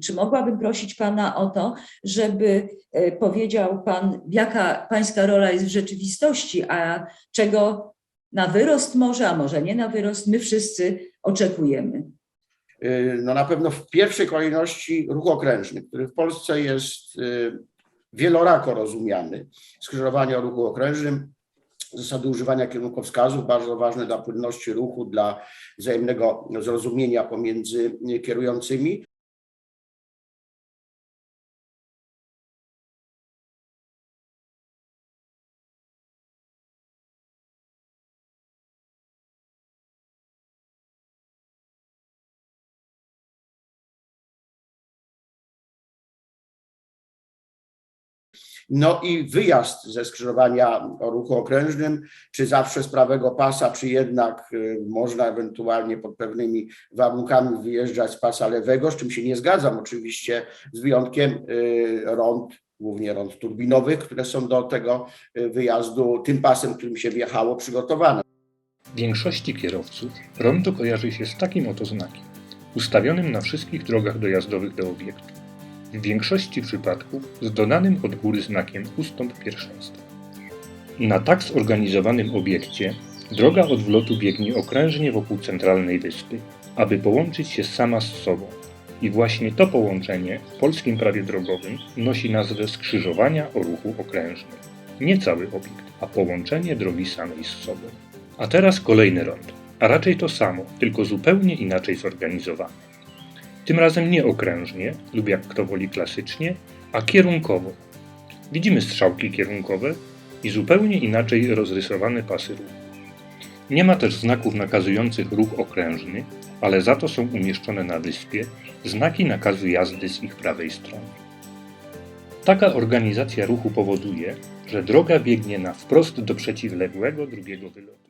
Czy mogłabym prosić Pana o to, żeby e, powiedział Pan, jaka Pańska rola jest w rzeczywistości, a czego na wyrost może, a może nie na wyrost, my wszyscy oczekujemy. Y, No na pewno w pierwszej kolejności ruch okrężny, który w Polsce jest y, wielorako rozumiany. Skrzyżowanie o ruchu okrężnym, zasady używania kierunkowskazów, bardzo ważne dla płynności ruchu, dla wzajemnego zrozumienia pomiędzy kierującymi. No i wyjazd ze skrzyżowania o ruchu okrężnym, czy zawsze z prawego pasa, czy jednak y, można ewentualnie pod pewnymi warunkami wyjeżdżać z pasa lewego, z czym się nie zgadzam oczywiście, z wyjątkiem y, rąd, głównie rąd turbinowych, które są do tego y, wyjazdu tym pasem, którym się wjechało, przygotowane. Większości kierowców rondo kojarzy się z takim oto znakiem, ustawionym na wszystkich drogach dojazdowych do obiektu. W większości przypadków z dodanym od góry znakiem ustąp pierwszeństwa. Na tak zorganizowanym obiekcie droga odwlotu biegnie okrężnie wokół centralnej wyspy, aby połączyć się sama z sobą. I właśnie to połączenie w polskim prawie drogowym nosi nazwę skrzyżowania o ruchu okrężnym. Nie cały obiekt, a połączenie drogi samej z sobą. A teraz kolejny rondo, a raczej to samo, tylko zupełnie inaczej zorganizowane. Tym razem nie okrężnie, lub jak kto woli klasycznie, a kierunkowo. Widzimy strzałki kierunkowe i zupełnie inaczej rozrysowane pasy ruchu. Nie ma też znaków nakazujących ruch okrężny, ale za to są umieszczone na wyspie znaki nakazu jazdy z ich prawej strony. Taka organizacja ruchu powoduje, że droga biegnie na wprost do przeciwległego drugiego wylotu.